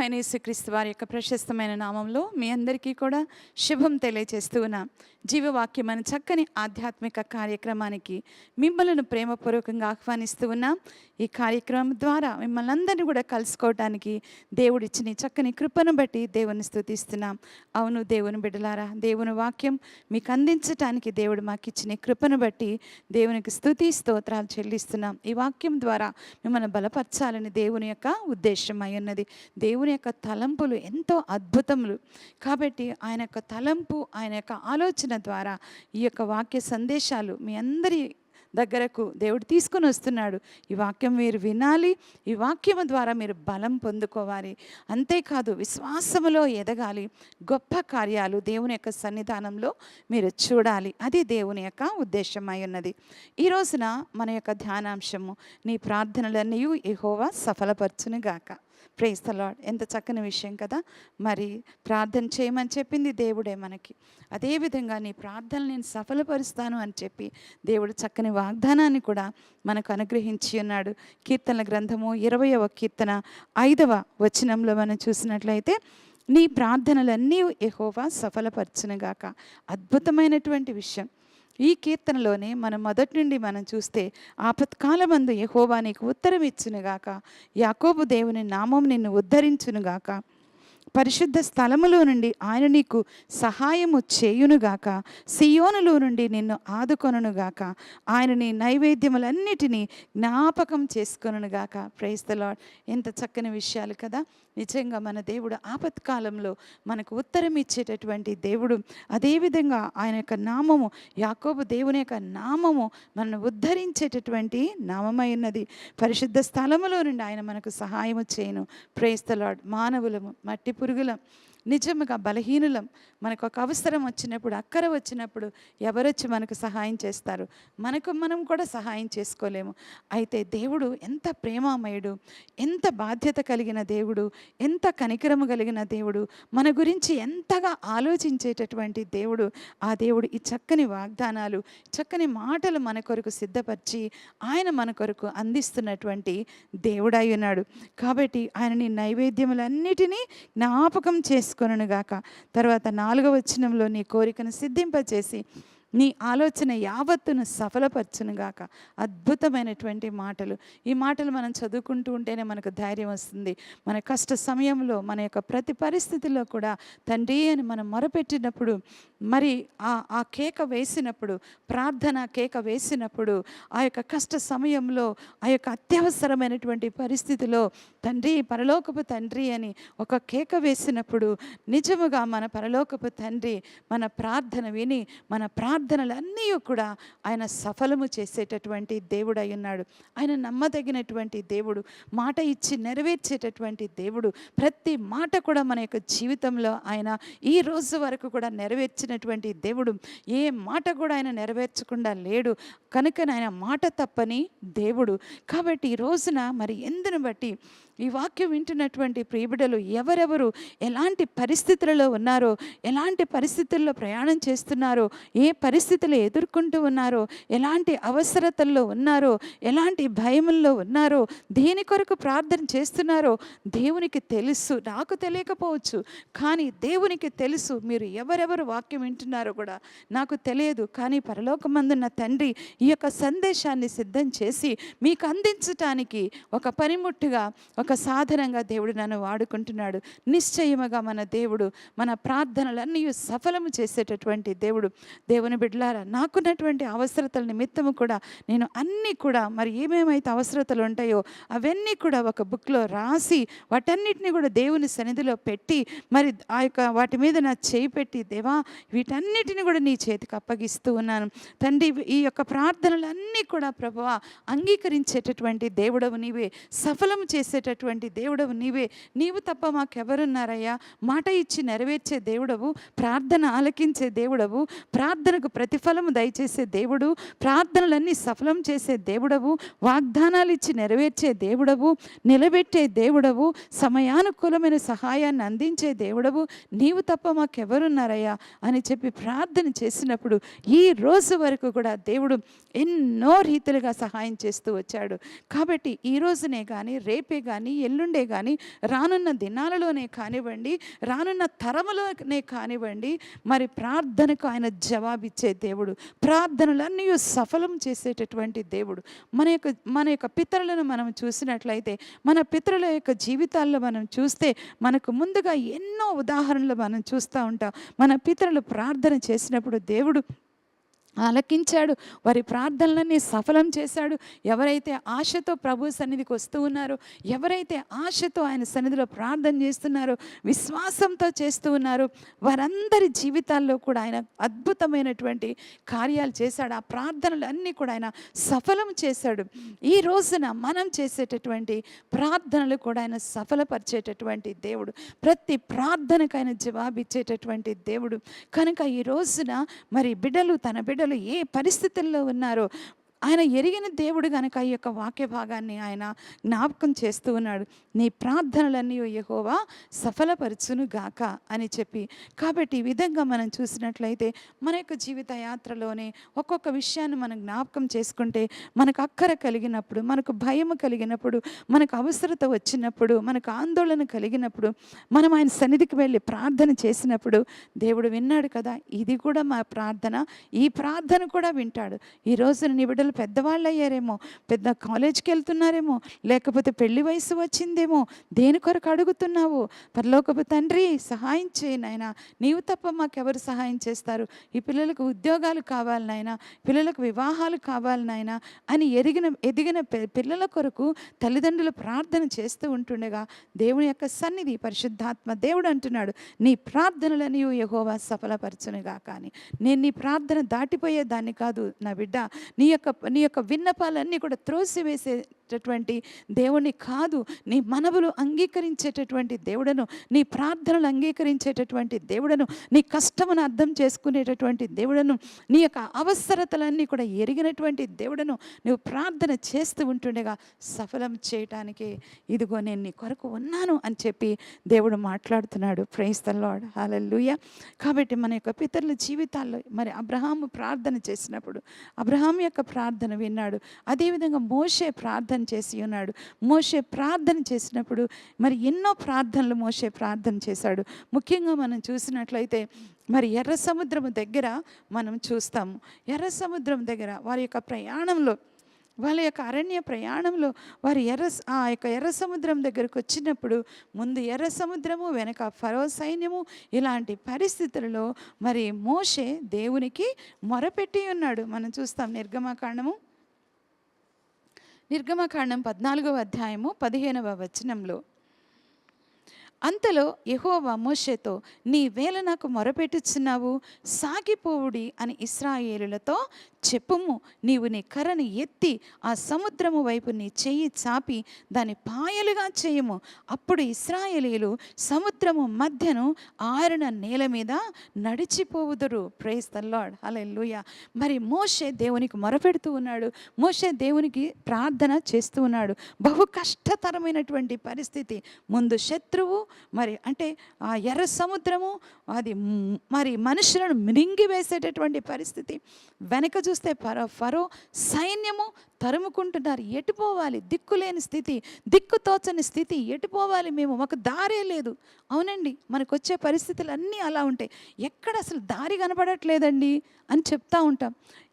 ప్రభు యేసుక్రీస్తు వారి యొక్క ప్రశస్తమైన నామంలో మీ అందరికీ కూడా శుభం తెలియజేస్తూ ఉన్నాం. జీవవాక్యం అనే చక్కని ఆధ్యాత్మిక కార్యక్రమానికి మిమ్మల్ని ప్రేమపూర్వకంగా ఆహ్వానిస్తూ ఉన్నాం. ఈ కార్యక్రమం ద్వారా మిమ్మల్ని అందరినీ కూడా కలుసుకోవటానికి దేవుడిచ్చిన చక్కని కృపను బట్టి దేవుని స్థుతిస్తున్నాం. అవును దేవుని బిడ్డలారా దేవుని వాక్యం మీకు అందించటానికి దేవుడు మాకు ఇచ్చిన కృపను బట్టి దేవునికి స్థుతి స్తోత్రాలు చెల్లిస్తున్నాం. ఈ వాక్యం ద్వారా మిమ్మల్ని బలపరచాలని దేవుని యొక్క ఉద్దేశం అయి ఉన్నది. దేవుని యొక్క తలంపులు ఎంతో అద్భుతములు. కాబట్టి ఆయన యొక్క తలంపు ఆయన యొక్క ఆలోచన ద్వారా ఈ యొక్క వాక్య సందేశాలు మీ అందరి దగ్గరకు దేవుడు తీసుకొని వస్తున్నాడు. ఈ వాక్యం మీరు వినాలి ఈ వాక్యము ద్వారా మీరు బలం పొందుకోవాలి. అంతేకాదు విశ్వాసములో ఎదగాలి గొప్ప కార్యాలు దేవుని యొక్క సన్నిధానంలో మీరు చూడాలి. అది దేవుని యొక్క ఉద్దేశమై ఉన్నది. ఈ రోజున మన యొక్క ధ్యానాంశము నీ ప్రార్థనలన్నీ యెహోవా సఫలపరచును గాక ప్రేస్ లాడ్ ఎంత చక్కని విషయం కదా. మరి ప్రార్థన చేయమని చెప్పింది దేవుడే మనకి. అదేవిధంగా నీ ప్రార్థనలు నేను సఫలపరుస్తాను అని చెప్పి దేవుడు చక్కని వాగ్దానాన్ని కూడా మనకు అనుగ్రహించి ఉన్నాడు. కీర్తనల గ్రంథము ఇరవయవ కీర్తన ఐదవ వచనంలో మనం చూసినట్లయితే నీ ప్రార్థనలన్నీ ఎహోవా సఫలపరచునుగాక. అద్భుతమైనటువంటి విషయం. ఈ కీర్తనలోనే మనం మొదటి నుండి మనం చూస్తే ఆపత్కాలమందు యహోవా నీకు ఉత్తరం ఇచ్చునుగాక యాకోబు దేవుని నామం నిన్ను ఉద్ధరించునుగాక. పరిశుద్ధ స్థలములో నుండి ఆయన నీకు సహాయము చేయునుగాక. సియోనులో నుండి నిన్ను ఆదుకొనుగాక ఆయన నీ నైవేద్యములన్నిటినీ జ్ఞాపకం చేసుకొనుగాక ప్రైజ్ లాడ్ ఎంత చక్కని విషయాలు కదా. నిజంగా మన దేవుడు ఆపత్కాలంలో మనకు ఉత్తరం ఇచ్చేటటువంటి దేవుడు. అదేవిధంగా ఆయన యొక్క నామము యాకోబు దేవుని యొక్క నామము మనను ఉద్ధరించేటటువంటి నామమై ఉన్నది. పరిశుద్ధ స్థలములో నుండి ఆయన మనకు సహాయము చేయను. ప్రేస్తలాడ్ మానవులము మట్టి పురుగులం. నిజముగా బలహీనులం. మనకు ఒక అవసరం వచ్చినప్పుడు అక్కర వచ్చినప్పుడు ఎవరొచ్చి మనకు సహాయం చేస్తారు? మనకు మనం కూడా సహాయం చేసుకోలేము. అయితే దేవుడు ఎంత ప్రేమామయుడు ఎంత బాధ్యత కలిగిన దేవుడు ఎంత కనికరము కలిగిన దేవుడు మన గురించి ఎంతగా ఆలోచించేటటువంటి దేవుడు ఆ దేవుడు ఈ చక్కని వాగ్దానాలు చక్కని మాటలు మన కొరకు సిద్ధపరిచి ఆయన మన కొరకు అందిస్తున్నటువంటి దేవుడై ఉన్నాడు. కాబట్టి ఆయనని నైవేద్యములన్నిటినీ జ్ఞాపకం చేసుకొనుగాక తర్వాత నాలుగవ వచనంలో నీ కోరికను సిద్ధింపచేసి నీ ఆలోచన యావత్తును సఫలపరచునుగాక. అద్భుతమైనటువంటి మాటలు. ఈ మాటలు మనం చదువుకుంటూ ఉంటేనే మనకు ధైర్యం వస్తుంది. మన కష్ట సమయంలో మన యొక్క ప్రతి పరిస్థితిలో కూడా తండ్రి అని మనం మొరపెట్టినప్పుడు మరి ఆ ఆ కేక వేసినప్పుడు ప్రార్థన కేక వేసినప్పుడు ఆ యొక్క కష్ట సమయంలో ఆ యొక్క అత్యవసరమైనటువంటి పరిస్థితిలో తండ్రి పరలోకపు తండ్రి అని ఒక కేక వేసినప్పుడు నిజముగా మన పరలోకపు తండ్రి మన ప్రార్థన విని మన ప్రార్థనలన్నీ కూడా ఆయన సఫలము చేసేటటువంటి దేవుడు ఉన్నాడు ఆయన నమ్మదగినటువంటి దేవుడు మాట ఇచ్చి నెరవేర్చేటటువంటి దేవుడు ప్రతి మాట కూడా మన యొక్క జీవితంలో ఆయన ఈ రోజు వరకు కూడా నెరవేర్చినటువంటి దేవుడు. ఏ మాట కూడా ఆయన నెరవేర్చకుండా లేడు. కనుక ఆయన మాట తప్పని దేవుడు. కాబట్టి ఈ రోజున మరి ఎందును బట్టి ఈ వాక్యం వింటున్నటువంటి ప్రియబిడలు ఎవరెవరు ఎలాంటి పరిస్థితులలో ఉన్నారో ఎలాంటి పరిస్థితుల్లో ప్రయాణం చేస్తున్నారో ఏ పరిస్థితులు ఎదుర్కొంటూ ఉన్నారో ఎలాంటి అవసరతల్లో ఉన్నారో ఎలాంటి భయముల్లో ఉన్నారో దేని కొరకు ప్రార్థన చేస్తున్నారో దేవునికి తెలుసు నాకు తెలియకపోవచ్చు కానీ దేవునికి తెలుసు మీరు ఎవరెవరు వాక్యం వింటున్నారో కూడా నాకు తెలియదు. కానీ పరలోకమందున్న తండ్రి ఈ యొక్క సందేశాన్ని సిద్ధం చేసి మీకు అందించటానికి ఒక పనిముట్టుగా ఒక ఒక సాధనంగా దేవుడు నన్ను వాడుకుంటున్నాడు. నిశ్చయముగా మన దేవుడు మన ప్రార్థనలన్నీ సఫలము చేసేటటువంటి దేవుడు. దేవుని బిడ్డలారా నాకున్నటువంటి అవసరతల నిమిత్తము కూడా నేను అన్నీ కూడా మరి ఏమేమైతే అవసరతలు ఉంటాయో అవన్నీ కూడా ఒక బుక్లో రాసి వాటన్నిటిని కూడా దేవుని సన్నిధిలో పెట్టి మరి ఆ యొక్క వాటి మీద నా చేయి పెట్టి దేవా వీటన్నిటిని కూడా నీ చేతికి అప్పగిస్తూ ఉన్నాను. తండ్రి ఈ యొక్క ప్రార్థనలన్నీ కూడా ప్రభువా అంగీకరించేటటువంటి దేవుడవు నీవే. సఫలం చేసేటటువంటి దేవుడవు నీవే. నీవు తప్ప మాకెవరున్నారయ్యా? మాట ఇచ్చి నెరవేర్చే దేవుడవు ప్రార్థన ఆలకించే దేవుడవు ప్రార్థనకు ప్రతిఫలము దయచేసే దేవుడు ప్రార్థనలన్నీ సఫలం చేసే దేవుడవు వాగ్దానాలు ఇచ్చి నెరవేర్చే దేవుడవు నిలబెట్టే దేవుడవు సమయానుకూలమైన సహాయాన్ని అందించే దేవుడవు నీవు తప్ప మాకెవరున్నారయ్యా? అని చెప్పి ప్రార్థన చేసినప్పుడు ఈ రోజు వరకు కూడా దేవుడు ఎన్నో రీతిలుగా సహాయం చేస్తూ వచ్చాడు. కాబట్టి ఈ రోజునే కానీ రేపే కానీ కానీ ఎల్లుండే కానీ రానున్న దినాలలోనే కానివ్వండి రానున్న తరములోనే కానివ్వండి మరి ప్రార్థనకు ఆయన జవాబిచ్చే దేవుడు ప్రార్థనలన్నీ సఫలం చేసేటటువంటి దేవుడు. మన యొక్క మన యొక్క పితరులను మనం చూసినట్లయితే మన పితరుల యొక్క జీవితాల్లో మనం చూస్తే మనకు ముందుగా ఎన్నో ఉదాహరణలు మనం చూస్తూ ఉంటాం. మన పితరులు ప్రార్థన చేసినప్పుడు దేవుడు ఆలకించాడు. వారి ప్రార్థనలన్నీ సఫలం చేశాడు. ఎవరైతే ఆశతో ప్రభు సన్నిధికి వస్తూ ఉన్నారో ఎవరైతే ఆశతో ఆయన సన్నిధిలో ప్రార్థన చేస్తున్నారో విశ్వాసంతో చేస్తూ ఉన్నారో వారందరి జీవితాల్లో కూడా ఆయన అద్భుతమైనటువంటి కార్యాలు చేశాడు. ఆ ప్రార్థనలు అన్నీ కూడా ఆయన సఫలం చేశాడు. ఈ రోజున మనం చేసేటటువంటి ప్రార్థనలు కూడా ఆయన సఫలపరిచేటటువంటి దేవుడు. ప్రతి ప్రార్థనకు ఆయన జవాబిచ్చేటటువంటి దేవుడు. కనుక ఈ రోజున మరి బిడ్డలు తన బిడ్డ బిడ్డలు ఏ పరిస్థితుల్లో ఉన్నారో ఆయన ఎరిగిన దేవుడు కనుక ఈ యొక్క వాక్య భాగాన్ని ఆయన జ్ఞాపకం చేస్తూ ఉన్నాడు. నీ ప్రార్థనలన్నీ యహోవా సఫలపరచును గాక అని చెప్పి. కాబట్టి ఈ విధంగా మనం చూసినట్లయితే మన యొక్క జీవిత యాత్రలోనే ఒక్కొక్క విషయాన్ని మనం జ్ఞాపకం చేసుకుంటే మనకు అక్కర కలిగినప్పుడు మనకు భయం కలిగినప్పుడు మనకు అవసరత వచ్చినప్పుడు మనకు ఆందోళన కలిగినప్పుడు మనం ఆయన సన్నిధికి వెళ్ళి ప్రార్థన చేసినప్పుడు దేవుడు విన్నాడు కదా ఇది కూడా మా ప్రార్థన ఈ ప్రార్థన కూడా వింటాడు. ఈ రోజున పిల్లలు పెద్దవాళ్ళు అయ్యారేమో పెద్ద కాలేజ్కి వెళ్తున్నారేమో లేకపోతే పెళ్ళి వయసు వచ్చిందేమో దేని కొరకు అడుగుతున్నావు? పరలోకపు తండ్రి సహాయం చేయి నాయన. నీవు తప్ప మాకెవరు సహాయం చేస్తారు? ఈ పిల్లలకు ఉద్యోగాలు కావాలి నాయన. పిల్లలకు వివాహాలు కావాలి నాయన అని ఎరిగిన ఎదిగిన పిల్లల కొరకు తల్లిదండ్రులు ప్రార్థన చేస్తూ ఉంటుండగా దేవుని యొక్క సన్నిధి పరిశుద్ధాత్మ దేవుడు అంటున్నాడు నీ ప్రార్థనలని యహోవా సఫలపరచునుగా కానీ నేను నీ ప్రార్థన దాటిపోయే దాన్ని కాదు నా బిడ్డ. నీ యొక్క నీ యొక్క విన్నపాలన్నీ కూడా త్రోసివేసేటటువంటి దేవుణ్ణి కాదు నీ మనవులు అంగీకరించేటటువంటి దేవుడను నీ ప్రార్థనలు అంగీకరించేటటువంటి దేవుడను నీ కష్టమును అర్థం చేసుకునేటటువంటి దేవుడను నీ యొక్క అవసరతలన్నీ కూడా ఎరిగినటువంటి దేవుడను నువ్వు ప్రార్థన చేస్తూ ఉంటుండగా సఫలం చేయటానికి ఇదిగో నేను నీ కొరకు ఉన్నాను అని చెప్పి దేవుడు మాట్లాడుతున్నాడు. ప్రైస్ హాలూయ కాబట్టి మన యొక్క పితరుల జీవితాల్లో మరి అబ్రహాము ప్రార్థన చేసినప్పుడు అబ్రహాం యొక్క ప్రార్థన విన్నాడు. అదేవిధంగా మోషే ప్రార్థన చేసి ఉన్నాడు. మోషే ప్రార్థన చేసినప్పుడు మరి ఎన్నో ప్రార్థనలు మోషే ప్రార్థన చేశాడు. ముఖ్యంగా మనం చూసినట్లయితే మరి ఎర్ర సముద్రము దగ్గర మనం చూస్తాము. ఎర్ర సముద్రం దగ్గర వారి యొక్క ప్రయాణంలో వాళ్ళ యొక్క అరణ్య ప్రయాణంలో వారు ఎర్ర ఆ యొక్క ఎర్ర సముద్రం దగ్గరకు వచ్చినప్పుడు ముందు ఎర్ర సముద్రము వెనక ఫరో సైన్యము ఇలాంటి పరిస్థితులలో మరి మోషే దేవునికి మొరపెట్టి ఉన్నాడు. మనం చూస్తాం నిర్గమకాండము నిర్గమకాండం పద్నాలుగవ అధ్యాయము పదిహేనవ వచనంలో అంతలో యహోవా మోషేతో నీ వేళ నాకు మొరపెట్టుచున్నావు సాగిపోవుడి అని ఇస్రాయేలులతో చెప్పుము. నీవు నీ కర్రను ఎత్తి ఆ సముద్రము వైపు నీ చెయ్యి చాపి దాని పాయలుగా చేయము. అప్పుడు ఇస్రాయేలీలు సముద్రము మధ్యను ఆరిన నేల మీద నడిచిపోవుదురు. ప్రేస్ ద లార్డ్ లూయ మరి మోషే దేవునికి మొరపెడుతూ ఉన్నాడు. మోషే దేవునికి ప్రార్థన చేస్తూ ఉన్నాడు. బహు కష్టతరమైనటువంటి పరిస్థితి. ముందు శత్రువు మరి అంటే ఆ ఎర్ర సముద్రము అది మరి మనుషులను మింగివేసేటటువంటి పరిస్థితి. వెనక చూస్తే ఫరో ఫరో సైన్యము తరుముకుంటున్నారు. ఎటుపోవాలి దిక్కులేని స్థితి దిక్కు తోచని స్థితి. ఎటుపోవాలి మేము? మాకు దారే లేదు. అవునండి మనకు వచ్చే పరిస్థితులు అన్నీ అలా ఉంటాయి. ఎక్కడ అసలు దారి కనపడట్లేదండి అని చెప్తా ఉంటాం.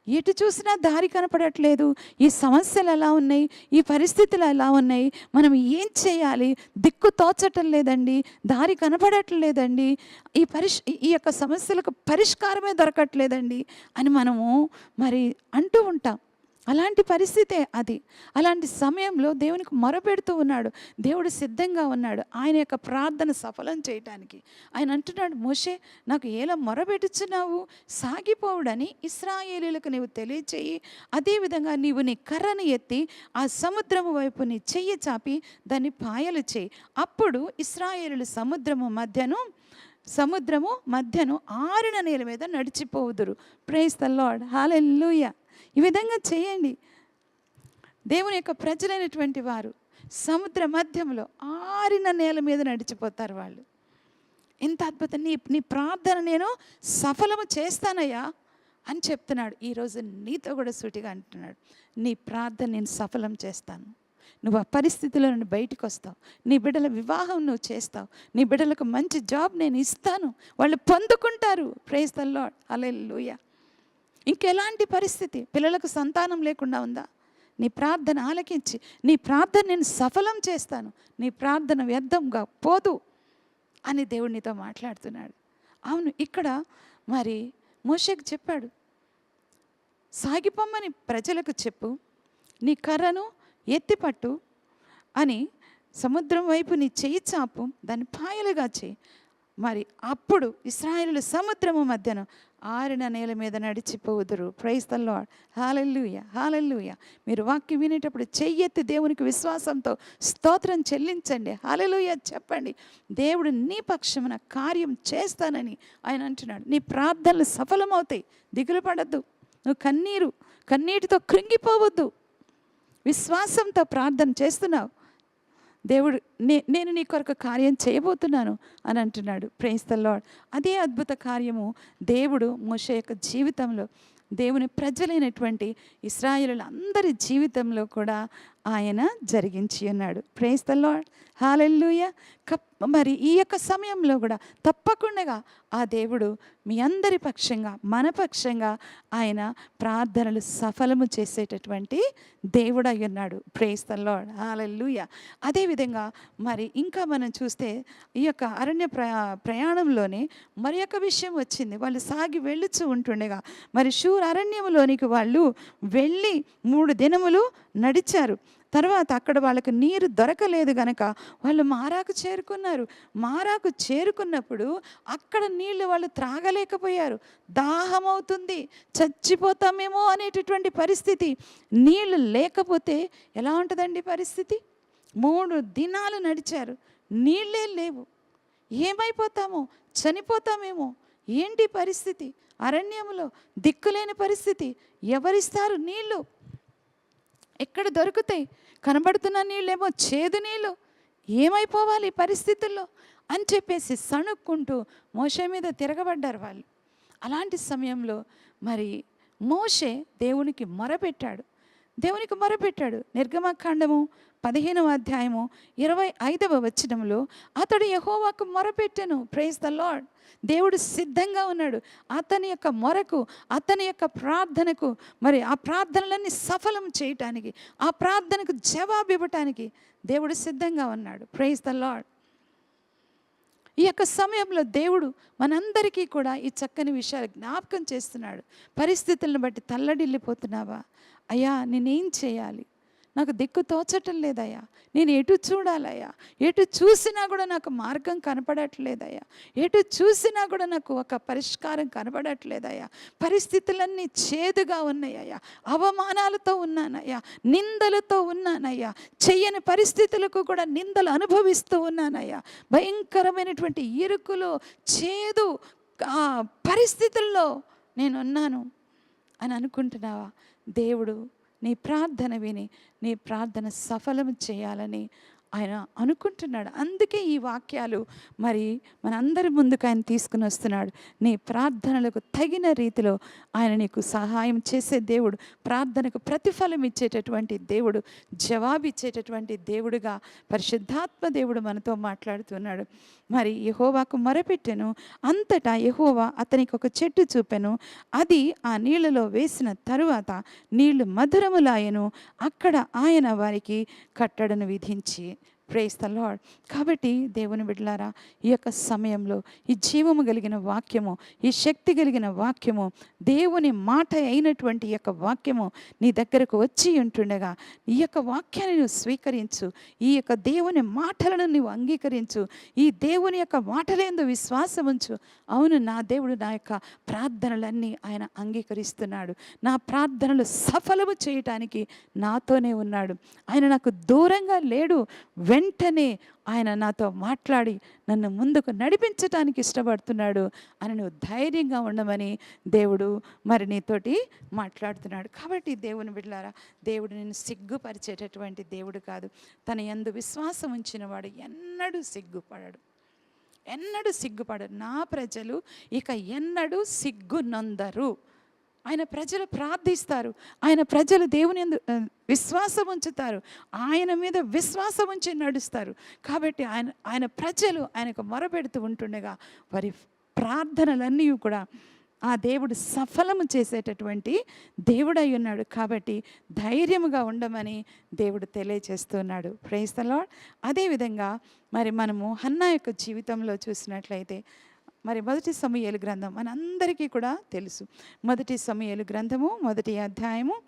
ఎటు చూసినా దారి కనపడట్లేదు. ఈ సమస్యలు ఎలా ఉన్నాయి? ఈ పరిస్థితులు ఎలా ఉన్నాయి? మనం ఏం చేయాలి? దిక్కు తోచటం లేదండి. దారి కనపడట్లేదండి ఈ పరిష్ ఈ యొక్క సమస్యలకు పరిష్కారమే దొరకట్లేదండి అని మనము మరి అంటూ ఉంటాం. అలాంటి పరిస్థితే అది. అలాంటి సమయంలో దేవునికి మొరపెడుతూ ఉన్నాడు. దేవుడు సిద్ధంగా ఉన్నాడు. ఆయన యొక్క ప్రార్థన సఫలం చేయటానికి. ఆయన అంటున్నాడు మోషే నాకు ఎలా మొరపెట్టుచున్నావు సాగిపోవుడని ఇస్రాయేలీలకు నీవు తెలియచేయి. అదేవిధంగా నీవు నీ కర్రను ఎత్తి ఆ సముద్రము వైపు నీ చెయ్యి చాపి దాన్ని పాయలు చేయి. అప్పుడు ఇస్రాయేలీలు సముద్రము మధ్యను సముద్రము మధ్యను ఆరిన నేల మీద నడిచిపోవుదురు ప్రేస్ ద లార్డ్ హాలెల్లుయ ఈ విధంగా చేయండి. దేవుని యొక్క ప్రజలైనటువంటి వారు సముద్ర మధ్యంలో ఆరిన నేల మీద నడిచిపోతారు వాళ్ళు. ఎంత అద్భుతం. నీ నీ ప్రార్థన నేను సఫలము చేస్తానయ్యా అని చెప్తున్నాడు. ఈరోజు నీతో కూడా సూటిగా అంటున్నాడు. నీ ప్రార్థన నేను సఫలం చేస్తాను. నువ్వు ఆ పరిస్థితిలో నుండి బయటకు వస్తావు. నీ బిడ్డల వివాహం నువ్వు చేస్తావు. నీ బిడ్డలకు మంచి జాబ్ నేను ఇస్తాను. వాళ్ళు పొందుకుంటారు. ప్రేస్ ద లాడ్ ఇంకెలాంటి పరిస్థితి? పిల్లలకు సంతానం లేకుండా ఉందా? నీ ప్రార్థన ఆలకించి నీ ప్రార్థన నేను సఫలం చేస్తాను నీ ప్రార్థన వ్యర్థంగా పోదు అని దేవుడు నీతో మాట్లాడుతున్నాడు. అవును ఇక్కడ మరి మోషకు చెప్పాడు సాగిపోమ్మని ప్రజలకు చెప్పు నీ కర్రను ఎత్తిపట్టు అని సముద్రం వైపు నీ చెయ్యి చాపు దాన్ని పాయలుగా చేయి. మరి అప్పుడు ఇస్రాయేలు సముద్రము మధ్యన ఆరిన నేల మీద నడిచిపోదురు. Praise the lord hallelujah hallelujah మీరు వాక్యం వినేటప్పుడు చెయ్యెత్తి దేవునికి విశ్వాసంతో స్తోత్రం చెల్లించండి. హాలెలుయ చెప్పండి. దేవుడు నీ పక్షమున కార్యం చేస్తానని ఆయన అంటున్నాడు. నీ ప్రార్థనలు సఫలమవుతాయి. దిగులు పడద్దు. నువ్వు కన్నీరు కన్నీటితో కృంగిపోవద్దు. విశ్వాసంతో ప్రార్థన చేస్తున్నావు. దేవుడు నే నేను నీ కొరకు కార్యం చేయబోతున్నాను అని అంటున్నాడు. ప్రేస్ ద లాడ్ అదే అద్భుత కార్యము దేవుడు మోష యొక్క జీవితంలో దేవుని ప్రజలైనటువంటి ఇస్రాయేలుల అందరి జీవితంలో కూడా ఆయన జరిగించి ఉన్నాడు. ప్రేస్ ద లాడ్ హాలెల్లుయ కప్ మరి ఈ యొక్క సమయంలో కూడా తప్పకుండా ఆ దేవుడు మీ అందరి పక్షంగా మన పక్షంగా ఆయన ప్రార్థనలు సఫలము చేసేటటువంటి దేవుడు అయి ఉన్నాడు ప్రేస్ ద లాడ్ అదేవిధంగా మరి ఇంకా మనం చూస్తే ఈ యొక్క అరణ్య ప్రయా ప్రయాణంలోనే మరి యొక్క విషయం వచ్చింది. వాళ్ళు సాగి వెళ్ళుచు ఉంటుండగా మరి షూర్ అరణ్యంలోనికి వాళ్ళు వెళ్ళి మూడు దినములు నడిచారు. తర్వాత అక్కడ వాళ్ళకి నీరు దొరకలేదు గనక వాళ్ళు మారాకు చేరుకున్నారు. మారాకు చేరుకున్నప్పుడు అక్కడ నీళ్ళు వాళ్ళు త్రాగలేకపోయారు. దాహం అవుతుంది చచ్చిపోతామేమో అనేటటువంటి పరిస్థితి. నీళ్ళు లేకపోతే ఎలా ఉంటుందండి పరిస్థితి? మూడు దినాలు నడిచారు. నీళ్ళే లేవు. ఏమైపోతామో? చనిపోతామేమో? ఏంటి పరిస్థితి? అరణ్యంలో దిక్కులేని పరిస్థితి. ఎవరిస్తారు నీళ్ళు ఎక్కడ దొరుకుతాయి? కనబడుతున్న నీళ్ళేమో చేదు నీళ్ళు. ఏమైపోవాలి పరిస్థితుల్లో? అని చెప్పేసి సణుక్కుంటూ మోషే మీద తిరగబడ్డారు వాళ్ళు. అలాంటి సమయంలో మరి మోషే దేవునికి మొరపెట్టాడు. దేవునికి మొరపెట్టాడు. నిర్గమకాండము పదిహేనవ అధ్యాయము ఇరవై ఐదవ వచనంలో అతడు యహోవాకు మొరపెట్టెను. ప్రైజ్ ద లాడ్ దేవుడు సిద్ధంగా ఉన్నాడు. అతని యొక్క మొరకు అతని యొక్క ప్రార్థనకు మరి ఆ ప్రార్థనలన్నీ సఫలం చేయటానికి ఆ ప్రార్థనకు జవాబు ఇవ్వటానికి దేవుడు సిద్ధంగా ఉన్నాడు. ప్రైజ్ ద లాడ్ ఈ యొక్క సమయంలో దేవుడు మనందరికీ కూడా ఈ చక్కని విషయాలు జ్ఞాపకం చేస్తున్నాడు. పరిస్థితులను బట్టి తల్లడిల్లిపోతున్నావా? అయ్యా నేనేం చేయాలి? నాకు దిక్కు తోచటం లేదయ్యా. నేను ఎటు చూడాలయ్యా. ఎటు చూసినా కూడా నాకు మార్గం కనపడట్లేదయ్యా. ఎటు చూసినా కూడా నాకు ఒక పరిష్కారం కనపడట్లేదయ్యా. పరిస్థితులన్నీ చేదుగా ఉన్నాయ్యా అవమానాలతో ఉన్నానయ్యా. నిందలతో ఉన్నానయ్యా. చెయ్యని పరిస్థితులకు కూడా నిందలు అనుభవిస్తూ ఉన్నానయ్యా. భయంకరమైనటువంటి ఇరుకులో చేదు ఆ పరిస్థితుల్లో నేనున్నాను అని అనుకుంటున్నావా? దేవుడు నీ ప్రార్థన విని నీ ప్రార్థన సఫలం చేయాలని ఆయన అనుకుంటున్నాడు. అందుకే ఈ వాక్యాలు మరి మనందరి ముందుకు ఆయన తీసుకుని వస్తున్నాడు. నీ ప్రార్థనలకు తగిన రీతిలో ఆయన నీకు సహాయం చేసే దేవుడు ప్రార్థనకు ప్రతిఫలం ఇచ్చేటటువంటి దేవుడు జవాబిచ్చేటటువంటి దేవుడుగా పరిశుద్ధాత్మ దేవుడు మనతో మాట్లాడుతున్నాడు. మరి యహోవాకు మొరపెట్టెను అంతటా యహోవా అతనికి ఒక చెట్టు చూపెను. అది ఆ నీళ్ళలో వేసిన తరువాత నీళ్ళు మధురములాయను అక్కడ ఆయన వారికి కట్టడను విధించి ప్రేస్ ద లాడ్ కాబట్టి దేవుని బిడ్డలారా ఈ యొక్క సమయంలో ఈ జీవము కలిగిన వాక్యము ఈ శక్తి కలిగిన వాక్యము దేవుని మాట అయినటువంటి ఈ యొక్క వాక్యము నీ దగ్గరకు వచ్చి ఉంటుండగా ఈ యొక్క వాక్యాన్ని నువ్వు స్వీకరించు ఈ యొక్క దేవుని మాటలను నువ్వు అంగీకరించు ఈ దేవుని యొక్క మాటలేందు విశ్వాసం ఉంచు. అవును నా దేవుడు నా యొక్క ప్రార్థనలన్నీ ఆయన అంగీకరిస్తున్నాడు. నా ప్రార్థనలు సఫలము చేయటానికి నాతోనే ఉన్నాడు. ఆయన నాకు దూరంగా లేడు వెంటనే ఆయన నాతో మాట్లాడి నన్ను ముందుకు నడిపించటానికి ఇష్టపడుతున్నాడు అని నువ్వు ధైర్యంగా ఉండమని దేవుడు మరి నీతోటి మాట్లాడుతున్నాడు. కాబట్టి దేవుని బిడ్డలారా దేవుడు నేను సిగ్గుపరిచేటటువంటి దేవుడు కాదు. తన ఎందు విశ్వాసం ఉంచిన వాడు ఎన్నడూ సిగ్గుపడడు. ఎన్నడూ సిగ్గుపడరు నా ప్రజలు ఇక ఎన్నడూ సిగ్గునొందరు. ఆయన ప్రజలు ప్రార్థిస్తారు. ఆయన ప్రజలు దేవుని ఎందు విశ్వాసం ఉంచుతారు. ఆయన మీద విశ్వాసం ఉంచి నడుస్తారు. కాబట్టి ఆయన ఆయన ప్రజలు ఆయనకు మొరపెడుతూ ఉంటుండగా వారి ప్రార్థనలన్నీ కూడా ఆ దేవుడు సఫలము చేసేటటువంటి దేవుడై ఉన్నాడు. కాబట్టి ధైర్యముగా ఉండమని దేవుడు తెలియచేస్తున్నాడు ప్రైజ్ ద అదేవిధంగా మరి మనము హన్నా యొక్క జీవితంలో చూసినట్లయితే మరి మొదటి సమయాలు గ్రంథం మనందరికీ కూడా తెలుసు. మొదటి సమయాలు గ్రంథము మొదటి అధ్యాయము.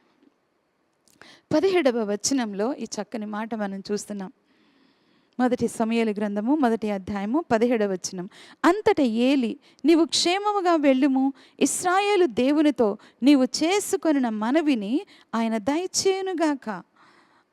పదిహేడవ వచనంలో ఈ చక్కని మాట మనం చూస్తున్నాం. మొదటి సమయాలు గ్రంథము మొదటి అధ్యాయము పదిహేడవ వచనం. అంతట ఏలి నీవు క్షేమముగా వెళ్ళుము. ఇస్రాయేలు దేవునితో నీవు చేసుకొనిన మనవిని ఆయన దయచేయునుగాక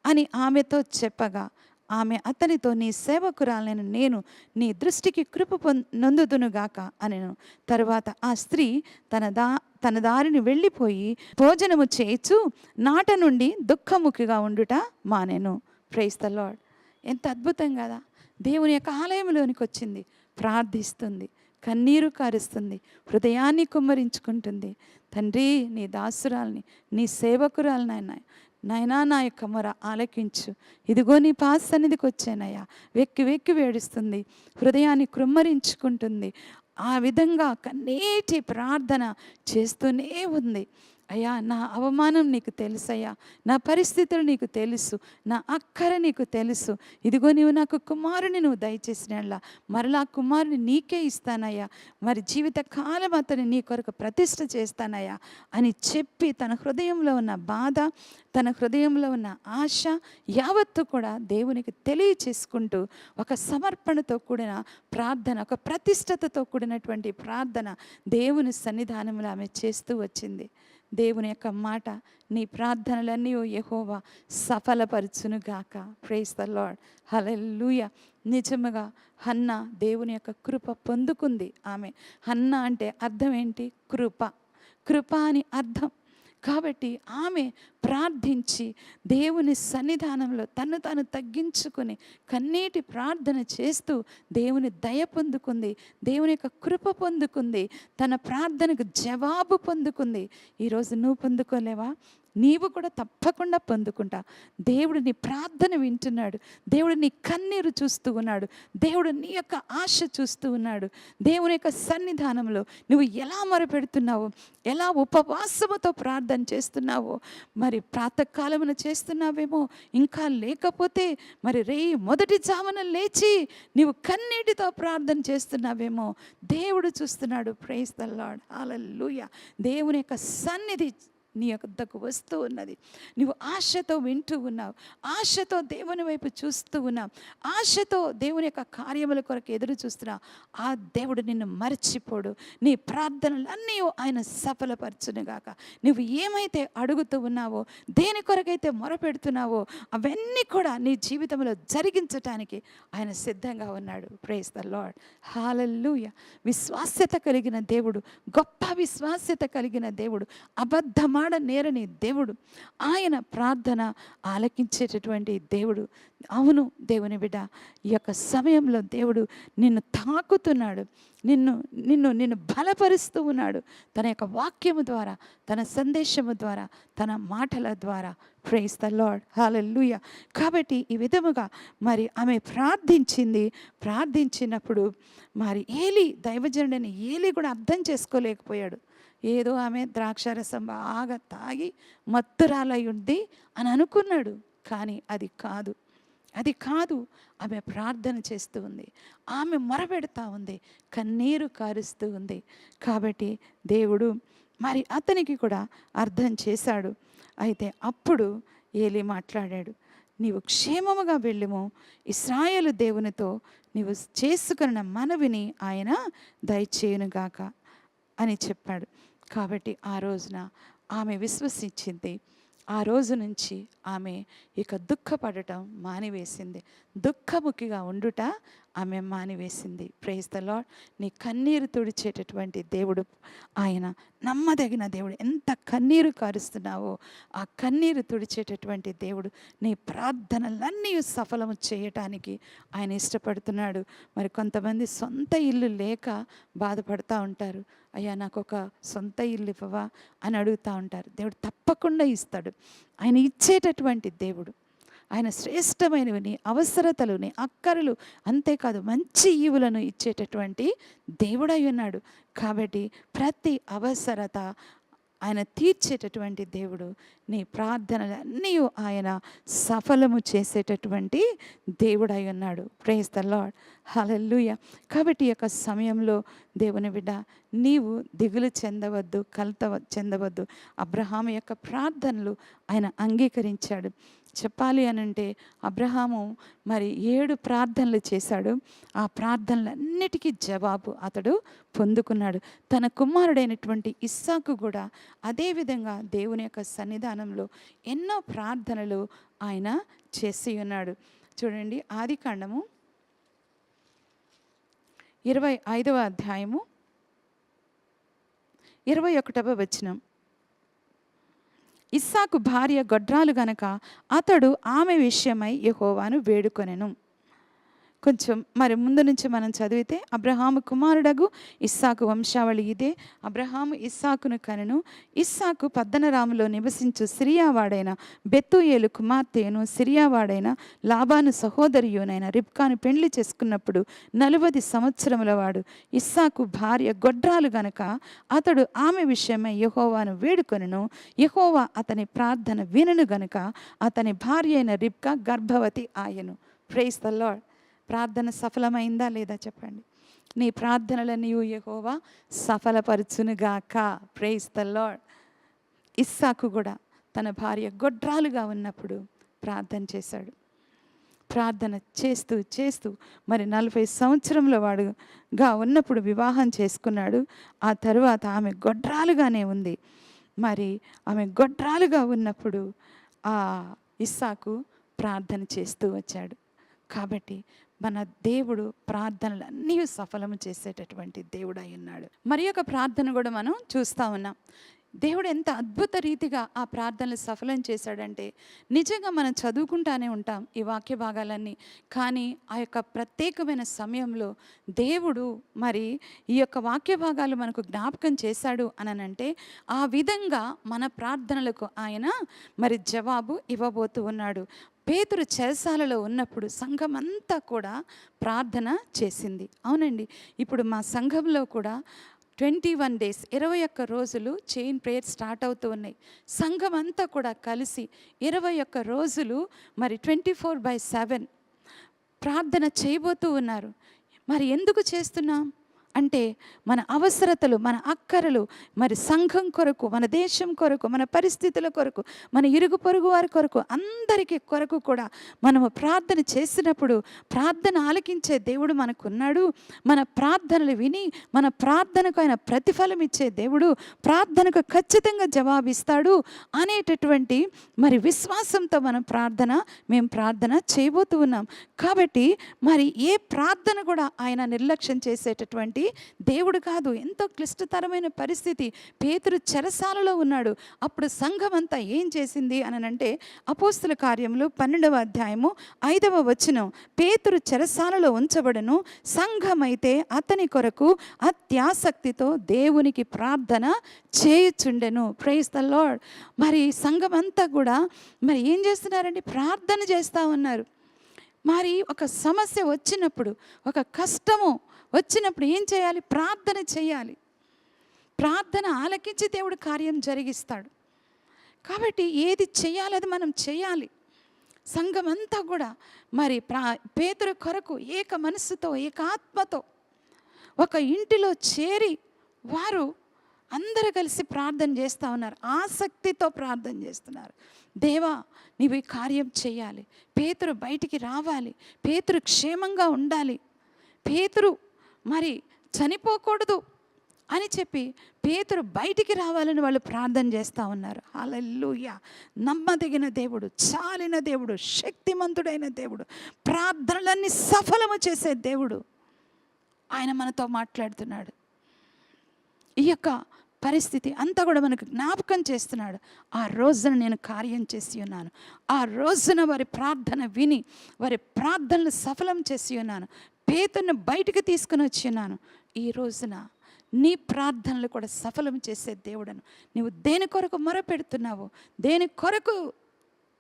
అని ఆమెతో చెప్పగా ఆమె అతనితో నీ సేవకురాలైన నేను నీ దృష్టికి కృప నొందుదునుగాక అనెను. తరువాత ఆ స్త్రీ తన దా తన దారిని వెళ్ళిపోయి భోజనము చేయిచు నాట నుండి దుఃఖముఖిగా ఉండుట మానేను. Price the lord. ఎంత అద్భుతం కదా! దేవుని యొక్క ఆలయంలోనికి వచ్చింది. ప్రార్థిస్తుంది. కన్నీరు కారుస్తుంది. హృదయాన్ని కుమ్మరించుకుంటుంది. తండ్రి నీ దాసురాల్ని నీ సేవకురాలని నాయన నాయనా నా యొక్క మొర ఆలకించు. ఇదిగో నీ పాస్ సన్నిధికి వచ్చానయ్యా. వెక్కి వెక్కి వేడుస్తుంది. హృదయాన్ని కృమ్మరించుకుంటుంది. ఆ విధంగా కన్నీటి ప్రార్థన చేస్తూనే ఉంది. అయ్యా నా అవమానం నీకు తెలుసయ్యా నా పరిస్థితులు నీకు తెలుసు నా అక్కర నీకు తెలుసు. ఇదిగో నీవు నాకు కుమారుని నువ్వు దయచేసినలా మరలా కుమారుని నీకే ఇస్తానయ్యా. మరి జీవిత కాలం అతని నీ కొరకు ప్రతిష్ట చేస్తానయ్యా అని చెప్పి తన హృదయంలో ఉన్న బాధ తన హృదయంలో ఉన్న ఆశ యావత్తు కూడా దేవునికి తెలియచేసుకుంటూ ఒక సమర్పణతో కూడిన ప్రార్థన ఒక ప్రతిష్టతతో కూడినటువంటి ప్రార్థన దేవుని సన్నిధానంలో ఆమె చేస్తూ వచ్చింది. దేవుని యొక్క మాట నీ ప్రార్థనలన్నీ ఓ యెహోవా సఫలపరచునుగాక. ప్రేస్ ద లాడ్ హలెల్లుయ నిజముగా హన్న దేవుని యొక్క కృప పొందుకుంది. ఆమె హన్న అంటే అర్థం ఏంటి? కృప. కృప అని అర్థం కాబట్టి ఆమె ప్రార్థించి దేవుని సన్నిధానంలో తను తాను తగ్గించుకొని కన్నీటి ప్రార్థన చేస్తూ దేవుని దయ పొందుకుంది దేవుని యొక్క కృప పొందుకుంది తన ప్రార్థనకు జవాబు పొందుకుంది. ఈరోజు నువ్వు పొందుకోలేవా? నీవు కూడా తప్పకుండా పొందుకుంటా. దేవుడు నీ ప్రార్థన వింటున్నాడు. దేవుడు నీ కన్నీరు చూస్తూ ఉన్నాడు. దేవుడు నీ యొక్క ఆశ చూస్తూ ఉన్నాడు. దేవుని యొక్క సన్నిధానంలో నువ్వు ఎలా మొరపెడుతున్నావో ఎలా ఉపవాసముతో ప్రార్థన చేస్తున్నావో మరి ప్రాతకాలమున చేస్తున్నావేమో ఇంకా లేకపోతే మరి రే మొదటి జామున లేచి నీవు కన్నీటితో ప్రార్థన చేస్తున్నావేమో దేవుడు చూస్తున్నాడు. ప్రైజ్ ద లాడ్ దేవుని యొక్క సన్నిధి నీ యొక్కకు వస్తూ ఉన్నది. నువ్వు ఆశతో వింటూ ఉన్నావు. ఆశతో దేవుని వైపు చూస్తూ ఉన్నావు. ఆశతో దేవుని యొక్క కార్యముల కొరకు ఎదురు చూస్తున్నావు. ఆ దేవుడు నిన్ను మర్చిపోడు. నీ ప్రార్థనలన్నీ ఆయన సఫలపరచునుగాక. నువ్వు ఏమైతే అడుగుతూ ఉన్నావో దేని కొరకైతే మొరపెడుతున్నావో అవన్నీ కూడా నీ జీవితంలో జరిగించటానికి ఆయన సిద్ధంగా ఉన్నాడు. ప్రేస్ ద లాడ్ హాలల్లుయ విశ్వాస్యత కలిగిన దేవుడు గొప్ప విశ్వాస్యత కలిగిన దేవుడు అబద్ధమా అబద్ధమాడ నేరని దేవుడు ఆయన ప్రార్థన ఆలకించేటటువంటి దేవుడు. అవును దేవుని బిడ్డ ఈ యొక్క సమయంలో దేవుడు నిన్ను తాకుతున్నాడు. నిన్ను నిన్ను నిన్ను బలపరుస్తూ ఉన్నాడు. తన యొక్క వాక్యము ద్వారా తన సందేశము ద్వారా తన మాటల ద్వారా. ప్రేస్ ద లాడ్ హాలూయ కాబట్టి ఈ విధముగా మరి ఆమె ప్రార్థించింది. ప్రార్థించినప్పుడు మరి ఏలి దైవజనుడని ఏలి కూడా అర్థం చేసుకోలేకపోయాడు. ఏదో ఆమె ద్రాక్షారసం బాగా తాగి మత్తురాలై ఉంది అని అనుకున్నాడు. కానీ అది కాదు. అది కాదు. ఆమె ప్రార్థన చేస్తూ ఉంది. ఆమె మొరబెడతా ఉంది. కన్నీరు కారుస్తూ ఉంది. కాబట్టి దేవుడు మరి అతనికి కూడా అర్థం చేశాడు. అయితే అప్పుడు ఏలి మాట్లాడాడు. నీవు క్షేమముగా వెళ్ళుము. ఇస్రాయేలు దేవునితో నీవు చేసుకున్న మనవిని ఆయన దయచేయునుగాక అని చెప్పాడు. కాబట్టి ఆ రోజున ఆమె విశ్వసించింది. ఆ రోజు నుంచి ఆమె ఇక దుఃఖపడటం మానివేసింది. దుఃఖముఖిగా ఉండుట ఆమె మానివేసింది. ప్రేజ్ ద లాడ్ నీ కన్నీరు తుడిచేటటువంటి దేవుడు. ఆయన నమ్మదగిన దేవుడు. ఎంత కన్నీరు కారుస్తున్నావో ఆ కన్నీరు తుడిచేటటువంటి దేవుడు నీ ప్రార్థనలన్నీ సఫలము చేయటానికి ఆయన ఇష్టపడుతున్నాడు. మరి కొంతమంది సొంత ఇల్లు లేక బాధపడుతూ ఉంటారు. అయ్యా నాకు ఒక సొంత ఇల్లు ఇవ్వవా అని అడుగుతూ ఉంటారు. దేవుడు తప్పకుండా ఇస్తాడు. ఆయన ఇచ్చేటటువంటి దేవుడు. ఆయన శ్రేష్టమైనవిని అవసరతలుని అక్కరలు అంతేకాదు మంచి ఈవులను ఇచ్చేటటువంటి దేవుడై ఉన్నాడు కాబట్టి ప్రతి అవసరత ఆయన తీర్చేటటువంటి దేవుడు నీ ప్రార్థనలన్నీ ఆయన సఫలము చేసేటటువంటి దేవుడై ఉన్నాడు. ప్రేస్ ద లాడ్ హలల్లుయ కాబట్టి యొక్క సమయంలో దేవుని బిడ్డ నీవు దిగులు చెందవద్దు కలత చెందవద్దు. అబ్రహాం యొక్క ప్రార్థనలు ఆయన అంగీకరించాడు. చెప్పాలి అని అంటే అబ్రహాము మరి ఏడు ప్రార్థనలు చేశాడు. ఆ ప్రార్థనలన్నిటికీ జవాబు అతడు పొందుకున్నాడు. తన కుమారుడైనటువంటి ఇస్సాకు కూడా అదేవిధంగా దేవుని యొక్క సన్నిధానంలో ఎన్నో ప్రార్థనలు ఆయన చేసి ఉన్నాడు. చూడండి ఆది కాండము ఇరవై ఐదవ అధ్యాయము ఇరవై ఒకటవ వచనం. ఇస్సాకు భార్య గొడ్రాలు గనక అతడు ఆమె విషయమై యహోవాను వేడుకొనెను. కొంచెం మరి ముందు నుంచి మనం చదివితే అబ్రహాము కుమారుడగు ఇస్సాకు వంశావళి ఇదే. అబ్రహాము ఇస్సాకును కనును. ఇస్సాకు పద్దనరాములో నివసించు సిరియావాడైన బెత్తుయేలు కుమార్తెను సిరియావాడైన లాబాను సహోదరియునైన రిబ్కాను పెండ్లి చేసుకున్నప్పుడు నలువది సంవత్సరముల వాడు ఇస్సాకు భార్య గొడ్రాలు గనక అతడు ఆమె విషయమై యహోవాను వేడుకొనను. యహోవా అతని ప్రార్థన వినను గనుక అతని భార్య అయిన రిబ్కా గర్భవతి ఆయను. ప్రైస్ ద లాడ్ ప్రార్థన సఫలమైందా లేదా చెప్పండి. నీ ప్రార్థనలని యెహోవా సఫలపరచునుగాక. ప్రేస్ ద లాడ్ ఇస్సాకు కూడా తన భార్య గొడ్రాలుగా ఉన్నప్పుడు ప్రార్థన చేశాడు. ప్రార్థన చేస్తూ చేస్తూ మరి నలభై సంవత్సరంలో వాడుగా ఉన్నప్పుడు వివాహం చేసుకున్నాడు. ఆ తరువాత ఆమె గొడ్రాలుగానే ఉంది. మరి ఆమె గొడ్రాలుగా ఉన్నప్పుడు ఆ ఇస్సాకు ప్రార్థన చేస్తూ వచ్చాడు. కాబట్టి మన దేవుడు ప్రార్థనలన్నీ సఫలము చేసేటటువంటి దేవుడు అయి ఉన్నాడు. మరి యొక్క ప్రార్థన కూడా మనం చూస్తూ ఉన్నాం. దేవుడు ఎంత అద్భుత రీతిగా ఆ ప్రార్థనలు సఫలం చేశాడంటే నిజంగా మనం చదువుకుంటానే ఉంటాం ఈ వాక్య భాగాలన్నీ. కానీ ఆ యొక్క ప్రత్యేకమైన సమయంలో దేవుడు మరి ఈ యొక్క వాక్య భాగాలు మనకు జ్ఞాపకం చేశాడు అనంటే ఆ విధంగా మన ప్రార్థనలకు ఆయన మరి జవాబు ఇవ్వబోతూ ఉన్నాడు. పేతురు చెరసాలలో ఉన్నప్పుడు సంఘం అంతా కూడా ప్రార్థన చేసింది. అవునండి. ఇప్పుడు మా సంఘంలో కూడా ట్వంటీ వన్ డేస్ ఇరవై ఒక్క రోజులు చైన్ ప్రేయర్ స్టార్ట్ అవుతూ ఉన్నాయి. సంఘం అంతా కూడా కలిసి ఇరవై ఒక్క రోజులు మరి ట్వంటీ ఫోర్ బై సెవెన్ ప్రార్థన చేయబోతూ ఉన్నారు. మరి ఎందుకు చేస్తున్నాం? అంటే మన అవసరతలు మన అక్కరలు మరి సంఘం కొరకు మన దేశం కొరకు మన పరిస్థితుల కొరకు మన ఇరుగు పొరుగు వారి కొరకు అందరికీ కొరకు కూడా మనము ప్రార్థన చేసినప్పుడు ప్రార్థన ఆలకించే దేవుడు మనకున్నాడు. మన ప్రార్థనలు విని మన ప్రార్థనకు ఆయన ప్రతిఫలం ఇచ్చే దేవుడు ప్రార్థనకు ఖచ్చితంగా జవాబిస్తాడు అనేటటువంటి మరి విశ్వాసంతో మనం ప్రార్థన మేము ప్రార్థన చేయబోతూ ఉన్నాం. కాబట్టి మరి ఏ ప్రార్థన కూడా ఆయన నిర్లక్ష్యం చేసేటటువంటి దేవుడు కాదు ఎంతో క్లిష్టతరమైన పరిస్థితి. పేతురు చెరసాలలో ఉన్నాడు. అప్పుడు సంఘం అంతా ఏం చేసింది అని అంటే అపోస్తుల కార్యములు పన్నెండవ అధ్యాయము ఐదవ వచనం. పేతురు చెరసాలలో ఉంచబడను. సంఘమైతే అతని కొరకు అత్యాసక్తితో దేవునికి ప్రార్థన చేయుచుండెను. ప్రైజ్ ద లార్డ్ మరి సంఘం అంతా కూడా మరి ఏం చేస్తున్నారండి? ప్రార్థన చేస్తూ ఉన్నారు. మరి ఒక సమస్య వచ్చినప్పుడు ఒక కష్టము వచ్చినప్పుడు ఏం చేయాలి? ప్రార్థన చేయాలి. ప్రార్థన ఆలకించి దేవుడు కార్యం జరిగిస్తాడు. కాబట్టి ఏది చేయాలది అది మనం చేయాలి. సంఘం అంతా కూడా మరి ప్రా పేదరు కొరకు ఏక మనస్సుతో ఏకాత్మతో ఒక ఇంటిలో చేరి వారు అందరూ కలిసి ప్రార్థన చేస్తూ ఉన్నారు. ఆసక్తితో ప్రార్థన చేస్తున్నారు. దేవా నీవు ఈ కార్యం చేయాలి. పేతురు బయటికి రావాలి. పేతురు క్షేమంగా ఉండాలి. పేతురు మరి చనిపోకూడదు అని చెప్పి పేతురు బయటికి రావాలని వాళ్ళు ప్రార్థన చేస్తూ ఉన్నారు. హల్లెలూయా. నమ్మదగిన దేవుడు చాలిన దేవుడు శక్తిమంతుడైన దేవుడు ప్రార్థనలన్నీ సఫలము చేసే దేవుడు ఆయన మనతో మాట్లాడుతున్నాడు. ఈ యొక్క పరిస్థితి అంతా కూడా మనకు జ్ఞాపకం చేస్తున్నాడు. ఆ రోజున నేను కార్యం చేసి ఉన్నాను. ఆ రోజున వారి ప్రార్థన విని వారి ప్రార్థనలు సఫలం చేసి ఉన్నాను. పేదను బయటికి తీసుకుని వచ్చినాను. ఈ రోజున నీ ప్రార్థనలు కూడా సఫలం చేసే దేవుడను. నీవు దేని కొరకు మొరపెడుతున్నావో దేని కొరకు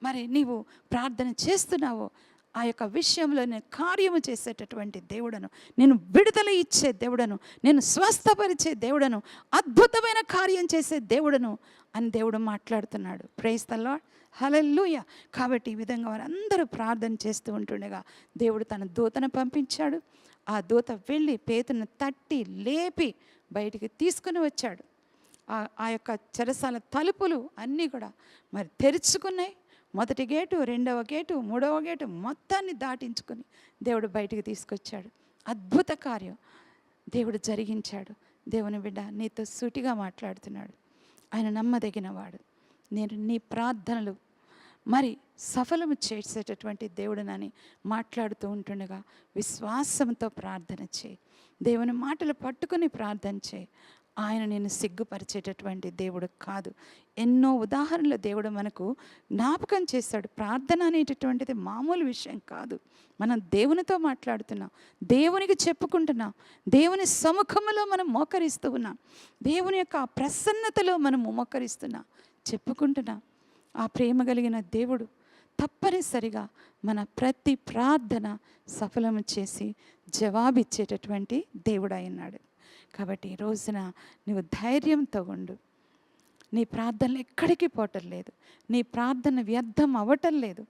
మరి నీవు ప్రార్థన చేస్తున్నావో ఆ యొక్క విషయంలో నేను కార్యము చేసేటటువంటి దేవుడను నేను విడుదల ఇచ్చే దేవుడను నేను స్వస్థపరిచే దేవుడను అద్భుతమైన కార్యం చేసే దేవుడను అని దేవుడు మాట్లాడుతున్నాడు. ప్రేస్తల్లో హలెల్లుయ కాబట్టి ఈ విధంగా వారందరూ ప్రార్థన చేస్తూ ఉంటుండగా దేవుడు తన దూతను పంపించాడు. ఆ దూత వెళ్ళి పేతును తట్టి లేపి బయటికి తీసుకుని వచ్చాడు. ఆ- ఆ యొక్క చెరసాల తలుపులు అన్నీ కూడా మరి తెరుచుకున్నాయి. మొదటి గేటు రెండవ గేటు మూడవ గేటు మొత్తాన్ని దాటించుకొని దేవుడు బయటికి తీసుకొచ్చాడు. అద్భుత కార్యం. దేవుడు జరిగించాడు. దేవుని బిడ్డ నీతో సూటిగా మాట్లాడుతున్నాడు. ఆయన నమ్మదగినవాడు. నేను నీ ప్రార్థనలు మరి సఫలము చేసేటటువంటి దేవుడునని మాట్లాడుతూ ఉంటుండగా విశ్వాసంతో ప్రార్థన చేయి. దేవుని మాటలు పట్టుకుని ప్రార్థన చేయి. ఆయన నేను సిగ్గుపరిచేటటువంటి దేవుడు కాదు. ఎన్నో ఉదాహరణలు దేవుడు మనకు జ్ఞాపకం చేశాడు ప్రార్థన అనేటటువంటిది మామూలు విషయం కాదు. మనం దేవునితో మాట్లాడుతున్నాం. దేవునికి చెప్పుకుంటున్నాం. దేవుని సముఖములో మనం మోకరిస్తూ ఉన్నాం. దేవుని యొక్క ఆ ప్రసన్నతలో మనం మోకరిస్తున్నాం. చెప్పుకుంటున్నాం. ఆ ప్రేమ కలిగిన దేవుడు తప్పనిసరిగా మన ప్రతి ప్రార్థన సఫలము చేసి జవాబిచ్చేటటువంటి దేవుడు అయినాడు. కాబట్టి ఈ రోజున నువ్వు ధైర్యంతో ఉండు. నీ ప్రార్థనలు ఎక్కడికి పోవటం లేదు. నీ ప్రార్థన వ్యర్థం అవ్వటం లేదు.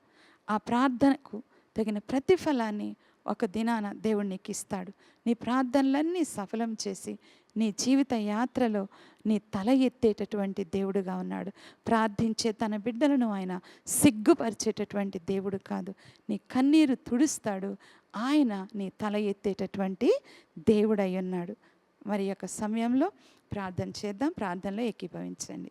ఆ ప్రార్థనకు తగిన ప్రతిఫలాన్ని ఒక దినాన దేవుడు నీకు ఇస్తాడు. నీ ప్రార్థనలన్నీ సఫలం చేసి నీ జీవిత యాత్రలో నీ తల ఎత్తేటటువంటి దేవుడుగా ఉన్నాడు. ప్రార్థించే తన బిడ్డలను ఆయన సిగ్గుపరిచేటటువంటి దేవుడు కాదు. నీ కన్నీరు తుడుస్తాడు. ఆయన నీ తల ఎత్తేటటువంటి దేవుడై ఉన్నాడు. మరి యొక్క సమయంలో ప్రార్థన చేద్దాం. ప్రార్థనలో ఏకీభవించండి.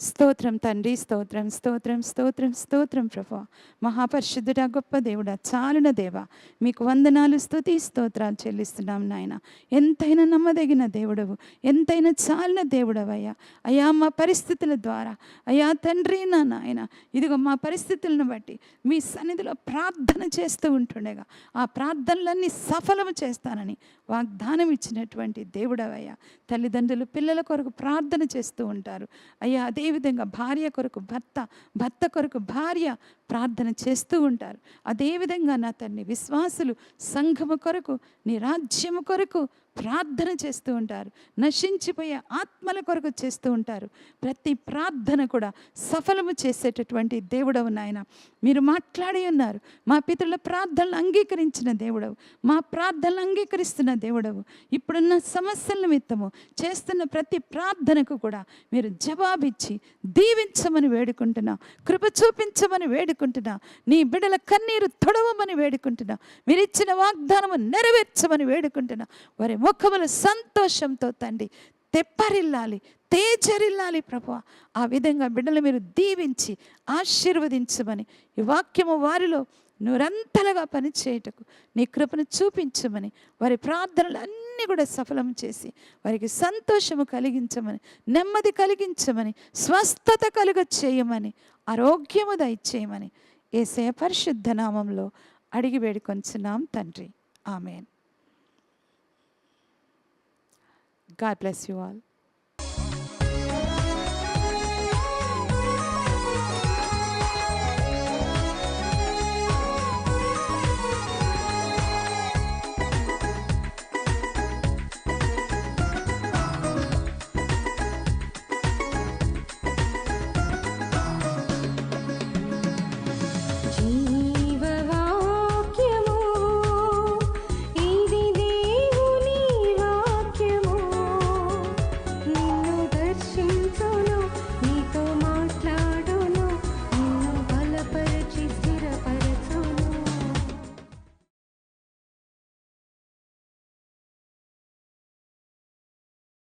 స్తోత్రం తండ్రి స్తోత్రం స్తోత్రం స్తోత్రం స్తోత్రం ప్రభా. మహాపరిశుద్ధుడా గొప్ప దేవుడా చాలున దేవ. మీకు వందనాలు స్థుతి స్తోత్రాలు చెల్లిస్తున్నాం నాయన. ఎంతైనా నమ్మదగిన దేవుడవు ఎంతైనా చాలిన దేవుడవయ్యా. అయ్యా మా పరిస్థితుల ద్వారా. అయ్యా తండ్రి నా నాయన ఇదిగో మా పరిస్థితులను బట్టి మీ సన్నిధిలో ప్రార్థన చేస్తూ ఉంటుండగా. ఆ ప్రార్థనలన్నీ సఫలము చేస్తానని వాగ్దానం ఇచ్చినటువంటి దేవుడవయ్యా. తల్లిదండ్రులు పిల్లల కొరకు ప్రార్థన చేస్తూ ఉంటారు. అయ్యా అదేవిధంగా భార్య కొరకు భర్త భర్త కొరకు భార్య ప్రార్థన చేస్తూ ఉంటారు. అదేవిధంగా నా తండ్రి విశ్వాసులు సంఘము కొరకు నీ రాజ్యము కొరకు ప్రార్థన చేస్తూ ఉంటారు. నశించిపోయే ఆత్మల కొరకు చేస్తూ ఉంటారు. ప్రతి ప్రార్థన కూడా సఫలము చేసేటటువంటి దేవుడవు నాయన. మీరు మాట్లాడి ఉన్నారు. మా పితరుల ప్రార్థనలు అంగీకరించిన దేవుడవు. మా ప్రార్థనలు అంగీకరిస్తున్న దేవుడవు. ఇప్పుడున్న సమస్యల నిమిత్తము చేస్తున్న ప్రతి ప్రార్థనకు కూడా మీరు జవాబిచ్చి దీవించమని వేడుకుంటున్నా. కృప చూపించమని వేడుకుంటున్నా. నీ బిడల కన్నీరు తొడవమని వేడుకుంటున్నా. మీరు ఇచ్చిన వాగ్దానము నెరవేర్చమని వేడుకుంటున్నా. వారి ముఖముల సంతోషంతో తండ్రి తెప్పరిల్లాలి తేజరిల్లాలి ప్రభు ఆ విధంగా బిడ్డలు మీరు దీవించి ఆశీర్వదించమని ఈ వాక్యము వారిలో నూరంతలుగా పనిచేయటకు నీ కృపను చూపించమని వారి ప్రార్థనలు అన్నీ కూడా సఫలం చేసి వారికి సంతోషము కలిగించమని నెమ్మది కలిగించమని స్వస్థత కలుగ చేయమని ఆరోగ్యము దయచేయమని ఏసే పరిశుద్ధ నామంలో అడిగి వేడుకొంచున్నాం తండ్రి. Amen. God bless you all.